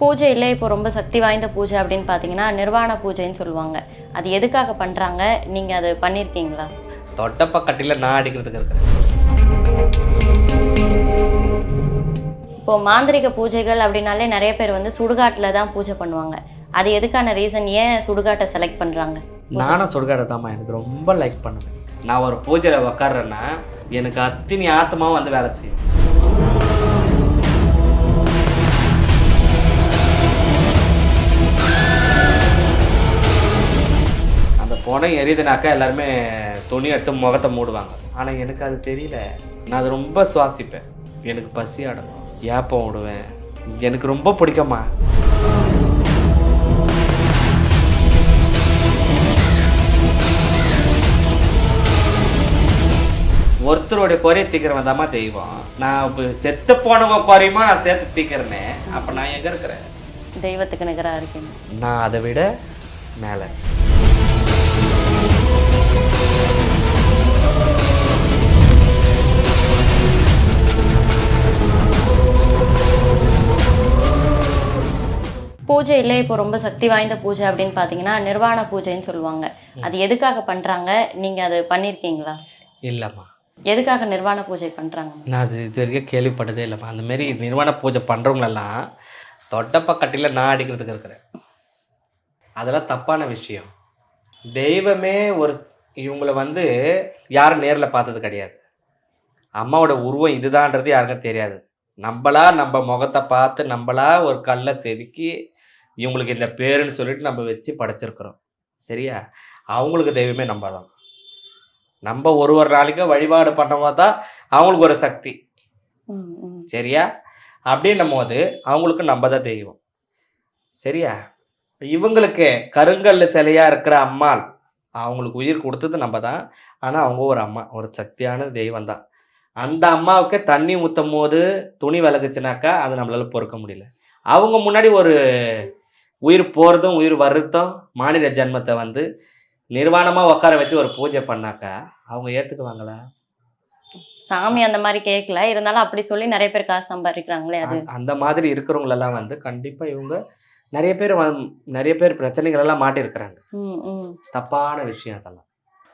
பூஜையில் இப்போ ரொம்ப சக்தி வாய்ந்த பூஜை அப்படின்னு பார்த்தீங்கன்னா நிர்வாண பூஜைன்னு சொல்லுவாங்க. அது எதுக்காக பண்ணுறாங்க நீங்கள் அது பண்ணியிருக்கீங்களா தொட்டப்பக்கட்டியில் நான் அடிக்கிறதுக்கு இருக்கிறேன். இப்போ மாந்திரிக பூஜைகள் அப்படின்னாலே நிறைய பேர் வந்து சுடுகாட்டில் தான் பூஜை பண்ணுவாங்க. அது எதுக்கான ரீசன்? ஏன் சுடுகாட்டை செலக்ட் பண்ணுறாங்க நானும் சுடுகாடை தாம்மா எனக்கு ரொம்ப லைக் பண்ணுவேன். நான் ஒரு பூஜையில் உக்காடுறேன்னா எனக்கு அத்தினி ஆத்மாவும் வந்து வேலை செய்யும். புடம் எரியுதுனாக்கா எல்லாருமே துணி எடுத்து முகத்தை மூடுவாங்க. ஆனால் எனக்கு அது தெரியல. நான் அது ரொம்ப சுவாசிப்பேன். எனக்கு பசி அடங்கும் ஏப்பம் விடுவேன் எனக்கு ரொம்ப பிடிக்குமா ஒருத்தருடைய குறைய தீக்கிறவன் தாம்மா தெய்வம். நான் இப்போ செத்து போனவங்க குறையுமா? நான் சேர்த்து தீக்கிறேனே அப்போ நான் எங்கே இருக்கிறேன்? தெய்வத்துக்கு நிகராக இருக்கீங்க நான் அதை விட மேலே பூஜையில் இப்போ ரொம்ப சக்தி வாய்ந்த பூஜை அப்படின்னு பார்த்தீங்கன்னா நிர்வாண பூஜைன்னு சொல்லுவாங்க. அது எதுக்காக பண்ணுறாங்க நீங்கள் அது பண்ணியிருக்கீங்களா இல்லைம்மா. எதுக்காக நிர்வாண பூஜை பண்ணுறாங்க நான் அது இது வரைக்கும் கேள்விப்பட்டதே இல்லைம்மா. அந்த மாதிரி நிர்வாண பூஜை பண்ணுறவங்களெல்லாம் தொட்டப்பக்கட்டியில் நான் அடிக்கிறதுக்கு இருக்கிறேன். அதெல்லாம் தப்பான விஷயம். தெய்வமே ஒரு இவங்களை வந்து யாரும் நேரில் பார்த்தது கிடையாது. அம்மாவோட உருவம் இதுதான்றது யாருக்கும் தெரியாது. நம்மளா நம்ம முகத்தை பார்த்து நம்மளா ஒரு கல்லை செதுக்கி இவங்களுக்கு இந்த பேருன்னு சொல்லிட்டு நம்ம வச்சு படைச்சிருக்கிறோம். சரியா? அவங்களுக்கு தெய்வமே நம்ம தான். நம்ம ஒரு ஒரு நாளைக்கும் வழிபாடு பண்ணும்போது தான் அவங்களுக்கு ஒரு சக்தி. சரியா? அப்படின்னும் போது அவங்களுக்கு நம்ம தான் தெய்வம். சரியா? இவங்களுக்கு கருங்கல்ல சிலையா இருக்கிற அம்மாள் அவங்களுக்கு உயிர் கொடுத்தது நம்ம தான். ஆனால் அவங்க ஒரு அம்மா ஒரு சக்தியான தெய்வம் தான். அந்த அம்மாவுக்கு தண்ணி ஊற்றும் போது துணி விலகுச்சுனாக்கா அது நம்மளால பொறுக்க முடியல. அவங்க முன்னாடி ஒரு உயிர் போகிறதும் உயிர் வர்றதும் மாநில ஜென்மத்தை வந்து நிர்வாணமாக உட்கார வச்சு ஒரு பூஜை பண்ணாக்கா அவங்க ஏற்றுக்குவாங்களா சாமி அந்த மாதிரி கேட்கல இருந்தாலும் அப்படி சொல்லி நிறைய பேர் காசு சம்பாதிக்கிறாங்களே அது. அந்த மாதிரி இருக்கிறவங்களெல்லாம் வந்து கண்டிப்பா இவங்க நிறைய பேர் நிறைய பேர் பிரச்சனைகள் எல்லாம் மாட்டியிருக்கிறாங்க ம் ம். தப்பான விஷயம் அதெல்லாம்.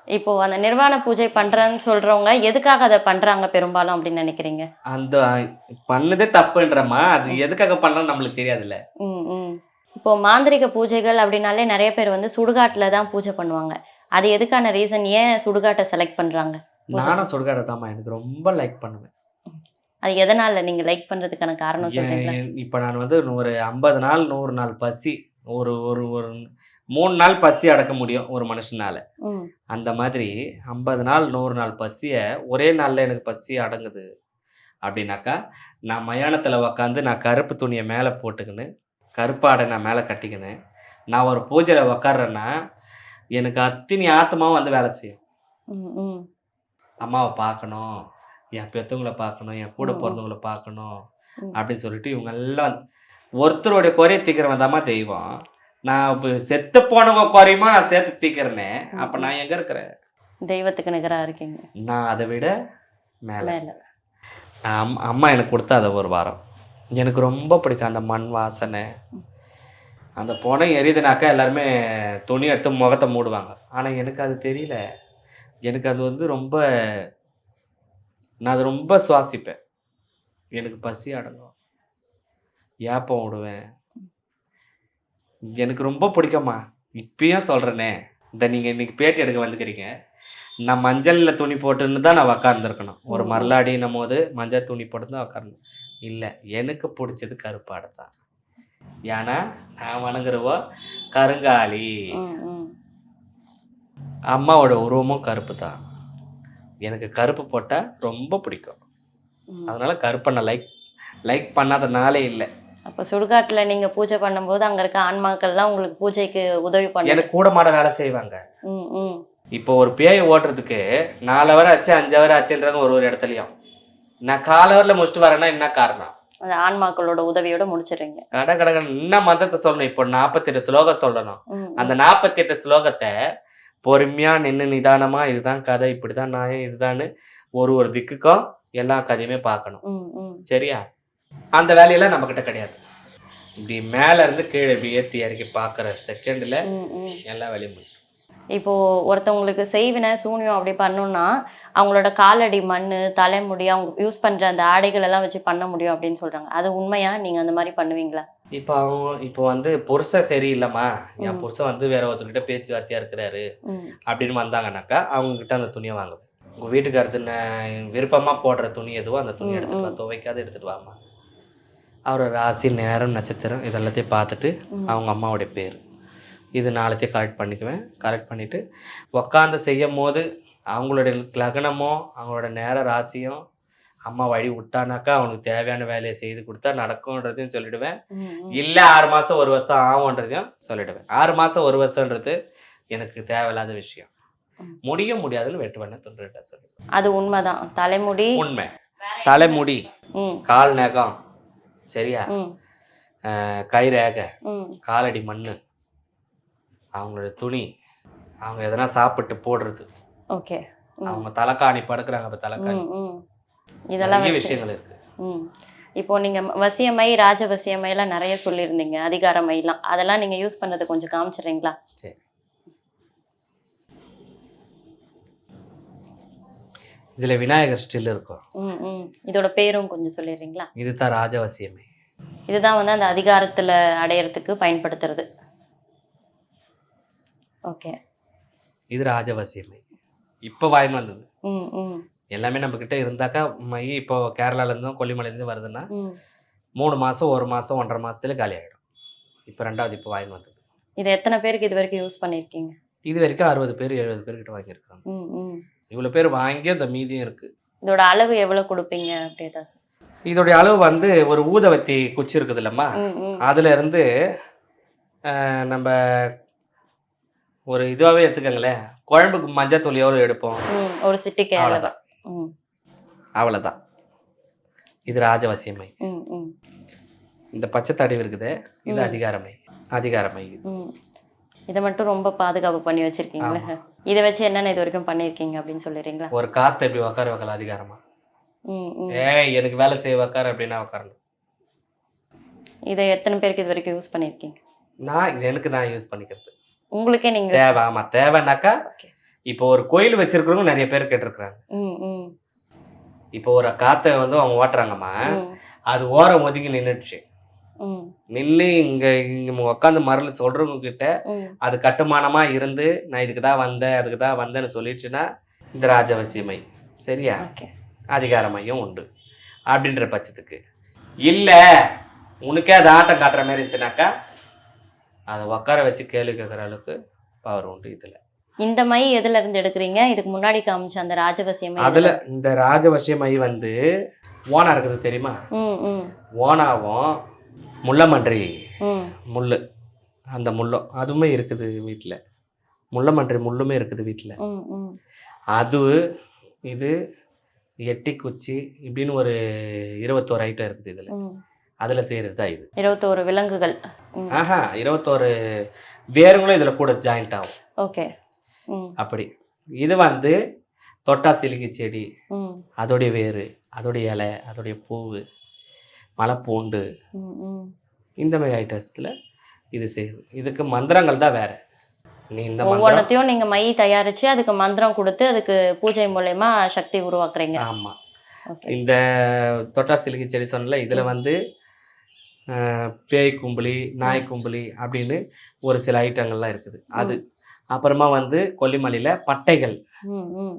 இப்போ அந்த நிர்வாண பூஜை பண்றேன்னு சொல்றவங்க எதுக்காக அதை பண்றாங்க பெரும்பாலும் அப்படின்னு நினைக்கிறீங்க? அந்த பண்ணதே தப்புன்றமா அது எதுக்காக பண்றோம்னு நம்மளுக்கு தெரியாதுல்ல. ம் ம் இப்போ மாந்திரிக பூஜைகள் அப்படின்னாலே நிறைய பேர் வந்து சுடுகாட்டில் தான் பூஜை பண்ணுவாங்க. அது எதுக்கான ரீசன் ஏன் சுடுகாட்டை செலக்ட் பண்றாங்க? பூஜை. நானும் சுடுகாடை தாம்மா எனக்கு ரொம்ப லைக் பண்ணுவேன். அது எதனால நீங்க லைக் பண்றதுக்கான காரணம் சொல்றீங்களா? ஏன் இப்போ நான் வந்து ஒரு ஐம்பது நாள் நூறு நாள் பசி ஒரு ஒரு ஒரு மூணு நாள் பசி அடக்க முடியும் ஒரு மனுஷனால. அந்த மாதிரி ஐம்பது நாள் நூறு நாள் பசியை ஒரே நாளில் எனக்கு பசி அடங்குது அப்படின்னாக்கா நான் மயானத்தில் உக்காந்து நான் கருப்பு துணியை மேலே போட்டுக்கின்னு கருப்பாடை நான் மேலே கட்டிக்கின்னு. நான் ஒரு பூஜையில் உக்காடுறேன்னா எனக்கு அத்தினி ஆத்மாவும் வந்து வேலை செய்யும். அம்மாவை பார்க்கணும் என் பெற்றவங்கள பார்க்கணும் என் கூட. பிறந்தவங்கள பார்க்கணும். அப்படின்னு சொல்லிட்டு இவங்க எல்லாம் ஒருத்தருடைய குறைய தீக்கிறவன் தாம்மா தெய்வம். நான் இப்போ செத்து போனவங்க குறையுமா நான் சேர்த்து தீக்கிறேனே. அப்போ நான் எங்கே இருக்கிறேன்? தெய்வத்துக்கு நிகரா இருக்கீங்க. நான் அதை விட மேலே. மேல. அம் அம்மா எனக்கு கொடுத்த அதை ஒரு வாரம். எனக்கு ரொம்ப பிடிக்கும் அந்த மண் வாசனை. அந்த புனை எரியுதுனாக்கா எல்லாருமே துணி எடுத்து முகத்தை மூடுவாங்க. ஆனால் எனக்கு அது தெரியல. எனக்கு அது வந்து ரொம்ப நான் அது ரொம்ப சுவாசிப்பேன். எனக்கு பசி அடங்கும். ஏப்பம் விடுவேன் எனக்கு ரொம்ப பிடிக்குமா இப்பயும் சொல்கிறேனே இந்த நீங்கள் இன்றைக்கி பேட்டி எடுக்க வந்துக்கிறீங்க. நான் மஞ்சளில் துணி போட்டுன்னு தான் நான் உக்காந்துருக்கணும். ஒரு. மரலாடினும் போது மஞ்சள் துணி போட்டு தான் உக்காரணும். இல்லை எனக்கு பிடிச்சது கருப்பாடு தான். ஏன்னா நான் வணங்குறவோ கருங்காலி. அம்மாவோட உருவமும் கருப்பு தான். எனக்கு கருப்பு போட்டால் ரொம்ப பிடிக்கும். அதனால கருப்பை நான் லைக் லைக் பண்ணாத நாளே இல்லை. அப்போ சுடுகாட்டுல நீங்க பூஜை பண்ணும்போது அங்க இருக்க ஆன்மாக்கள்லாம் உங்களுக்கு பூஜைக்கு உதவி பண்ணு எனக்கு கூட மாட வேலை செய்வாங்க. ம் ம். இப்போ ஒரு பேயை ஓட்டுறதுக்கு நாலு ஹவர் ஆச்சு அஞ்சு ஹவர் ஆச்சுன்றது ஒரு ஒரு இடத்துலையும். நான் கால் ஹவரில் முடிச்சுட்டு வரேன்னா என்ன காரணம்? அந்த ஆன்மாக்களோட உதவியோட முடிச்சிடுறீங்க. கட கட இன்னும் மந்திரத்தை சொல்லணும். இப்போ நாற்பத்தெட்டு ஸ்லோகம் சொல்லணும். அந்த நாற்பத்தெட்டு ஸ்லோகத்தை பொறுமையா நின்று நிதானமா இதுதான் கதை இப்படிதான் நியாயம் இதுதான்னு ஒரு ஒரு திக்குக்கும் எல்லா கதையுமே பார்க்கணும். சரியா? அந்த வேலையெல்லாம் நம்மக்கிட்ட கிடையாது. இப்படி மேல இருந்து கீழே இப்படி ஏற்றி இறக்கி பார்க்குற செகண்டில் எல்லா வேலையும் முடியும் இப்போ ஒருத்தவங்களுக்கு செய்வினை சூனியம் அப்படி பண்ணணும்னா அவங்களோட காலடி மண் தலைமுடி அவங்க யூஸ் பண்ற அந்த ஆடைகள் எல்லாம் வச்சு பண்ண முடியும் அப்படின்னு சொல்றாங்க. அது உண்மையா? நீங்க அந்த மாதிரி பண்ணுவீங்களா? இப்போ அவங்க இப்போ வந்து புருஷன் சரியில்லைம்மா. என். புருஷன் வந்து வேற ஒருத்தர்கிட்ட பேச்சுவார்த்தையா இருக்கிறாரு அப்படின்னு வந்தாங்கன்னாக்கா அவங்க கிட்ட அந்த துணியை வாங்குவேன் உங்க வீட்டுக்காரத்து ந- விருப்பமா போடுற துணி எதுவோ அந்த துணி ம், எடுத்துட்டு வா. துவைக்காத எடுத்துட்டு வாமா அவரோட ராசி நேரம் நட்சத்திரம் இதெல்லாத்தையும் பார்த்துட்டு. அவங்க அம்மாவுடைய பேர். இது நாளத்தையும் கரெக்ட் பண்ணிக்குவேன். கரெக்ட் பண்ணிவிட்டு உக்காந்து செய்யும் போது அவங்களுடைய லக்னமோ அவங்களோட நேர ராசியும் அம்மா வழி விட்டானாக்கா அவனுக்கு தேவையான வேலையை செய்து கொடுத்தா நடக்கும்ன்றதையும் சொல்லிடுவேன். இல்லை ஆறு மாதம் ஒரு வருஷம் ஆகுன்றதையும் சொல்லிடுவேன். ஆறு மாதம் ஒரு வருஷன்றது எனக்கு தேவையில்லாத விஷயம். முடிய முடியாதுன்னு வெட்டு வேணா துண்டுகிட்ட சொல்லிடுவேன். அது உண்மைதான். தலைமுடி. உண்மை. தலைமுடி. கால் நகம். சரியா? கை ரேகை. காலடி மண் அவங்களோட துணி அவங்க எதனா சாப்பிட்டு போடுறது. ஓகே. அவங்க தலைக்காணி படுக்கிறாங்க அப்போ தலைக்காணி இதெல்லாம் விஷயங்கள் இருக்கு. ம். இப்போ நீங்க வசியமை ராஜவசியமை எல்லாம் நிறைய சொல்லியிருந்தீங்க. அதிகாரமைலாம் அதெல்லாம் நீங்க யூஸ் பண்ணது கொஞ்சம் காமிச்சிடுறீங்களா? சரி. இதுல விநாயகர் ஸ்டில் இருக்கும். ம் ம். இதோட பேரும் கொஞ்சம் சொல்லிடுறீங்களா? இதுதான் ராஜவசியமே இதுதான் வந்து அந்த அதிகாரத்துல அடையறதுக்கு பயன்படுத்துறது. ஓகே இது ராஜவசியமை. இப்போ வாயின் வந்தது எல்லாமே நம்ம கிட்ட இருந்தாக்கா மை இப்போ கேரளால இருந்தும் கொல்லிமலையில இருந்து வருதுன்னா மூணு மாசம் ஒரு மாசம் ஒன்றரை மாசத்துல காலி ஆயிடும். இப்போ ரெண்டாவது இப்போ வாயின் வந்தது இது எத்தனை பேருக்கு இது வரைக்கும் யூஸ் பண்ணியிருக்கீங்க? இது வரைக்கும் அறுபது பேர் எழுபது பேர் கிட்ட வாங்கியிருக்காங்க இவ்வளோ பேர் வாங்கி அந்த மீதியும் இருக்கு. இதோட அளவு எவ்வளவு கொடுப்பீங்க? அப்படி ஏதாவது இதோடைய அளவு வந்து ஒரு ஊதவத்தி குச்சி இருக்குது இல்லம்மா அதுல இருந்து நம்ம ஒரு இதுவாகவே எடுத்துக்கோங்களேன் குழம்புக்கு மஞ்சத்தூள் எவ்வளோ எடுப்போம். ம் ஒரு சிட்டிக்கை அவ்வளோதான் அவ்வளோதான் இது ராஜவசியமை. இந்த பச்சை தடிவு இருக்குது. இது. அதிகாரமை. அதிகாரமை இது. மட்டும் ரொம்ப பாதுகாப்பு பண்ணி வச்சிருக்கீங்களா. இதை வச்சு என்னென்ன இது வரைக்கும் பண்ணியிருக்கீங்க அப்படின்னு சொல்லிடுறீங்களா ஒரு காற்று எப்படி உட்கார வைக்கலாம் அதிகாரமா? ஏய் எனக்கு வேலை செய்ய உட்கார அப்படின்னா உட்காரணும் இதை எத்தனை பேருக்கு இது வரைக்கும் யூஸ் பண்ணியிருக்கீங்க? நான் எனக்கு நான் யூஸ் பண்ணிக்கிறது. உங்களுக்கே நீங்க தேவை ஆமா. தேவைன்னாக்கா Okay. இப்போ ஒரு கோயில் வச்சிருக்கிறவங்க நிறைய பேர் கேட்டிருக்கிறாங்க. இப்போ ஒரு காத்தை வந்து அவங்க ஓட்டுறாங்கம்மா அது ஓரம் ஒதுங்கி நின்றுடுச்சு நின்று இங்க இங்க உட்காந்து மரல் சொல்றவங்க கிட்ட அது கட்டுமானமா இருந்து நான் இதுக்கு தான் வந்தேன் அதுக்கு தான் வந்தேன்னு சொல்லிடுச்சுன்னா இந்த ராஜவசியமை சரியா? ஓகே. அதிகாரமையும் உண்டு. அப்படின்ற பட்சத்துக்கு. இல்ல உனக்கே அது ஆட்டம் காட்டுற மாதிரி இருந்துச்சுனாக்கா அதை உட்கார வச்சு கேள்வி கேட்குற அளவுக்கு பவர் உண்டு இதுல. இந்த மை எதுல இருந்து எடுக்கிறீங்க? இதுக்கு முன்னாடி காமிச்ச அந்த ராஜவசிய மை அதுல இந்த ராஜவசியமை வந்து ஓனா இருக்குது தெரியுமா? ம் ம். ஓனாவும் முள்ளமன்றி. ம். முள் அந்த முள்ளும் அதுவுமே இருக்குது வீட்டில் முள்ளமன்றி முள்ளுமே இருக்குது வீட்டில் ம் ம். அது இது எட்டி குச்சி இப்படின்னு ஒரு இருபத்தோரு ஐட்டம் இருக்குது இதில். ம். அதில் செய்கிறது தான் இது. இருபத்தோரு விலங்குகள். ஆஹா இருபத்தோரு வேருங்களும் இதில் கூட ஜாயிண்ட் ஆகும். ஓகே. அப்படி. இது வந்து தொட்டா சிலுங்கி செடி. அதோடைய வேர் அதோடைய இலை அதோடைய பூவு மலைப்பூண்டு. ம் இந்த மாதிரி ஐட்டம்ஸில் இது செய்யுது இதுக்கு மந்திரங்கள் தான் வேற. நீ இந்த ஒவ்வொன்றத்தையும் நீங்க மை தயாரிச்சு அதுக்கு மந்திரம் கொடுத்து அதுக்கு பூஜை மூலயமா சக்தி உருவாக்குறீங்க. ஆமாம் இந்த தொட்டா சிலுக்கு செடி சொன்னல இதில் வந்து பேய் கும்பலி நாய் கும்பலி அப்படின்னு ஒரு சில ஐட்டங்கள்லாம் இருக்குது. அது அப்புறமா வந்து கொல்லிமலையில் பட்டைகள். ம் ம்.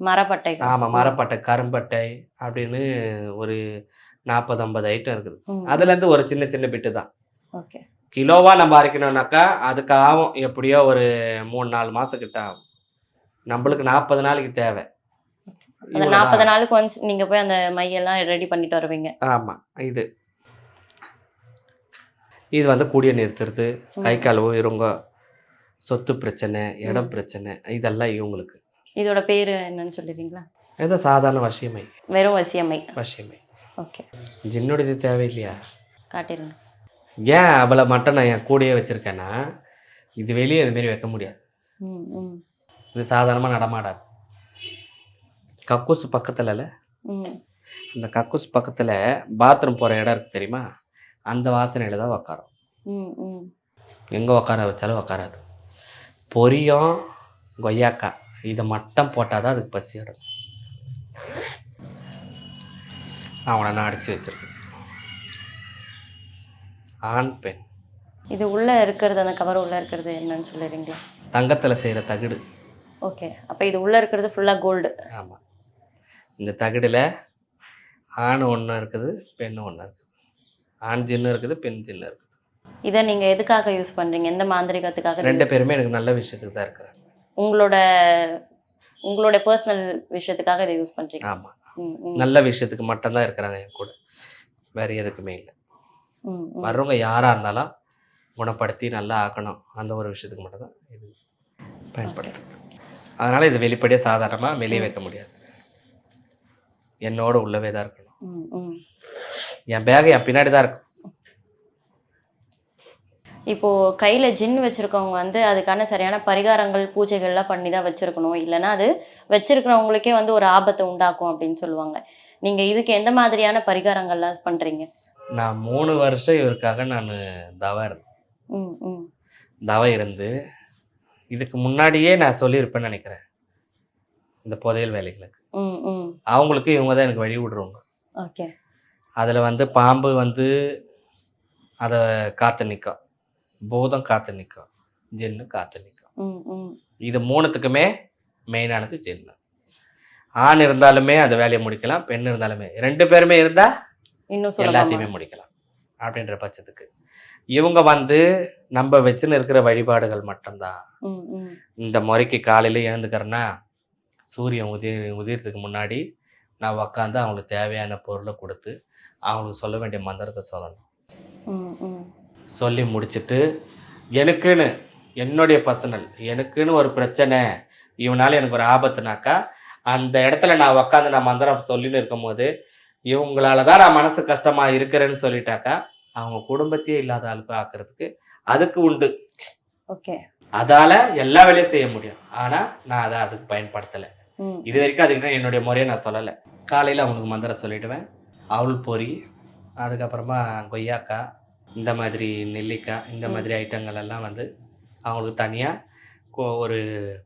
மரப்பட்டைகள். ஆமாம் மரப்பட்டை கரும்பட்டை அப்படின்னு ஒரு நாற்பது ஐம்பது ஐட்டம் இருக்குது. அதுலேருந்து ஒரு சின்ன சின்ன பிட்டு தான். ஓகே. கிலோவாக நம்ம அரைக்கணும்னாக்கா அதுக்கு ஆகும் எப்படியோ ஒரு மூணு நாலு மாதம் கிட்ட ஆகும். நம்மளுக்கு நாற்பது நாளைக்கு தேவை. நாற்பது நாளுக்கு ஒன்ஸ் நீங்க போய் அந்த மையெல்லாம் ரெடி பண்ணிட்டு வருவீங்க. ஆமாம் இது. இது வந்து கூடிய நிறுத்துறது. கை கால் உயிருங்க சொத்து பிரச்சனை இடம் பிரச்சனை இதெல்லாம் இவங்களுக்கு. இதோட பேரு என்னன்னு சொல்லிடுறீங்களா? ஏதோ சாதாரண வசியமை. வெறும் வசியமை. வசியமை. ஓகே. ஜின்னோட இது தேவையில்லையா? காட்டிடுங்க. ஏன் அவளை மட்டும் நான் என் கூடயே வச்சுருக்கேன்னா இது வெளியே இதுமாரி வைக்க முடியாது. இது சாதாரணமாக நடமாடாது. கக்கூசு பக்கத்துலல ம். இந்த கக்கூஸ் பக்கத்தில் பாத்ரூம் போகிற இடம் இருக்குது தெரியுமா? அந்த வாசனையில் தான் உக்காரும். எங்கே உக்கார வச்சாலும் உக்காராது. பொரியும் கொய்யாக்காய். இதை மட்டும் போட்டால் தான் அதுக்கு பசி அடங்கும் அவனை நான் அடித்து வச்சிருக்கேன். ஆண் பெண். இது உள்ள இருக்கிறது அந்த கவர் உள்ள இருக்கிறது என்னன்னு சொல்லிடுறீங்களா தங்கத்தில் செய்கிற தகடு. ஓகே. அப்போ இது உள்ள இருக்கிறது ஃபுல்லாக கோல்டு ஆமாம் இந்த தகடில் ஆண் ஒன்று இருக்குது பெண் ஒன்று இருக்குது ஆண் ஜின்னு இருக்குது பெண் ஜின்னு இருக்குது. இதை நீங்க எதுக்காக யூஸ் பண்றீங்க? எந்த மாந்திரிகத்துக்காக ரெண்டு பேருமே எனக்கு நல்ல விஷயத்துக்கு தான் இருக்கிறாங்க. உங்களோட உங்களோட பர்சனல் விஷயத்துக்காக இதை யூஸ் பண்றீங்க. ஆமாம் நல்ல விஷயத்துக்கு மட்டும்தான் இருக்கிறாங்க என் கூட. வேறு எதுக்குமே இல்லை. வர்றவங்க யாராக இருந்தாலும் குணப்படுத்தி நல்லா ஆக்கணும். அந்த ஒரு விஷயத்துக்கு மட்டும்தான் இது பயன்படுத்துது. அதனால் இது வெளிப்படையாக சாதாரணமாக வெளியே வைக்க முடியாது. என்னோட உள்ளவே தான் இருக்கணும். என் பேக் என் பின்னாடி தான் இருக்கும் இப்போ கையில ஜின் வச்சிருக்கவங்க வந்து அதுக்கான சரியான பரிகாரங்கள் பூஜைகள்லாம் பண்ணி தான் வச்சிருக்கணும். இல்லைன்னா அது வச்சிருக்கிறவங்களுக்கே வந்து ஒரு ஆபத்தை உண்டாக்கும் அப்படின்னு சொல்லுவாங்க. நீங்க இதுக்கு எந்த மாதிரியான பரிகாரங்கள்லாம் பண்றீங்க? நான் மூணு வருஷம் இவருக்காக நான் தவ இருந்தேன். தவ இருந்து இதுக்கு முன்னாடியே நான் சொல்லியிருப்பேன்னு நினைக்கிறேன். இந்த புதையல் வேலைகளுக்கு. அவங்களுக்கு இவங்க தான் எனக்கு வழி விடுறவங்க. ஓகே. அதில் வந்து பாம்பு வந்து அதை காத்து நிற்கும் பூதம் காத்து நிற்கும் ஜின்னு காத்து நிற்கும் இது மூணுத்துக்குமே மெயினானது ஜின்னு. ஆண் இருந்தாலுமே அந்த வேலையை முடிக்கலாம் பெண் இருந்தாலுமே. ரெண்டு பேருமே இருந்தால் இன்னும் எல்லாத்தையுமே முடிக்கலாம். அப்படின்ற பட்சத்துக்கு. இவங்க வந்து நம்ம வச்சுன்னு இருக்கிற வழிபாடுகள் மட்டும்தான். இந்த முறைக்கு காலையில் எழுந்துக்கிறேன்னா சூரியன் உதி உதிரத்துக்கு முன்னாடி நான் உக்காந்து அவங்களுக்கு தேவையான பொருளை கொடுத்து அவங்களுக்கு சொல்ல வேண்டிய மந்திரத்தை சொல்லணும். சொல்லி முடிச்சுட்டு எனக்குன்னு என்னுடைய பர்சனல் எனக்குன்னு ஒரு பிரச்சனை இவனால எனக்கு ஒரு ஆபத்துனாக்கா அந்த இடத்துல நான் உக்காந்து நான் மந்திரம் சொல்லின்னு இருக்கும்போது இவங்களால தான் நான் மனசு கஷ்டமா இருக்கிறேன்னு சொல்லிட்டாக்கா அவங்க குடும்பத்தையே இல்லாத ஆளுக்கு ஆக்குறதுக்கு அதுக்கு உண்டு. ஓகே. அதால எல்லா வேலையும் செய்ய முடியும். ஆனா நான் அதை அதுக்கு பயன்படுத்தலை. இது வரைக்கும் அதுக்கு என்னுடைய முறையை நான் சொல்லலை. காலையில் அவனுக்கு மந்திரம் சொல்லிடுவேன். அவள் பொரி அதுக்கப்புறமா கொய்யாக்காய் இந்த மாதிரி நெல்லிக்காய் இந்த. மாதிரி ஐட்டங்கள் எல்லாம் வந்து அவங்களுக்கு தனியாக ஒரு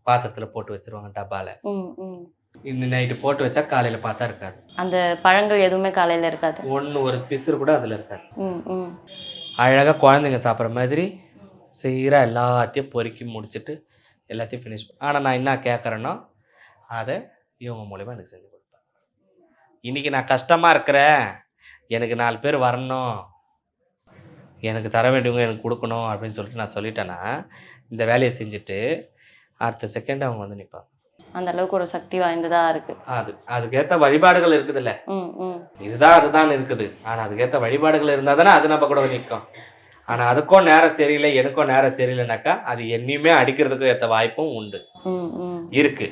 பாத்திரத்தில் போட்டு வச்சிருவாங்க டப்பாவில் இன்னும் நைட்டு போட்டு வச்சா காலையில் பார்த்தா இருக்காது. அந்த பழங்கள் எதுவுமே காலையில இருக்காது? ஒன்று ஒரு பிசுறு கூட அதில் இருக்காது. அழகாக குழந்தைங்க சாப்பிட்ற மாதிரி செய்கிற எல்லாத்தையும் பொறுக்கி முடிச்சுட்டு எல்லாத்தையும் ஃபினிஷ் ஆனால் நான் என்ன கேட்குறேனோ அதை இவங்க மூலிமா எனக்கு செஞ்சு இன்றைக்கி நான் கஷ்டமாக இருக்கிறேன். எனக்கு நாலு பேர் வரணும். எனக்கு தர வேண்டியவங்க எனக்கு கொடுக்கணும் அப்படின்னு சொல்லிட்டு நான் சொல்லிட்டேன்னா இந்த வேலையை செஞ்சுட்டு அடுத்த செகண்ட் அவங்க வந்து நிற்பாங்க அந்த அளவுக்கு ஒரு சக்தி வாய்ந்ததா இருக்கு. அது அதுக்கேற்ற வழிபாடுகள் இருக்குதுல்ல. இதுதான் அதுதான் இருக்குது. ஆனால் அதுக்கேற்ற வழிபாடுகள் இருந்தால் தானே அது நம்ம கூட நிற்கும். ஆனால் அதுக்கும் நேரம் சரியில்லை எனக்கும் நேரம் சரியில்லைனாக்கா அது என்னையுமே அடிக்கிறதுக்கும் ஏற்ற வாய்ப்பும் உண்டு. இருக்கு.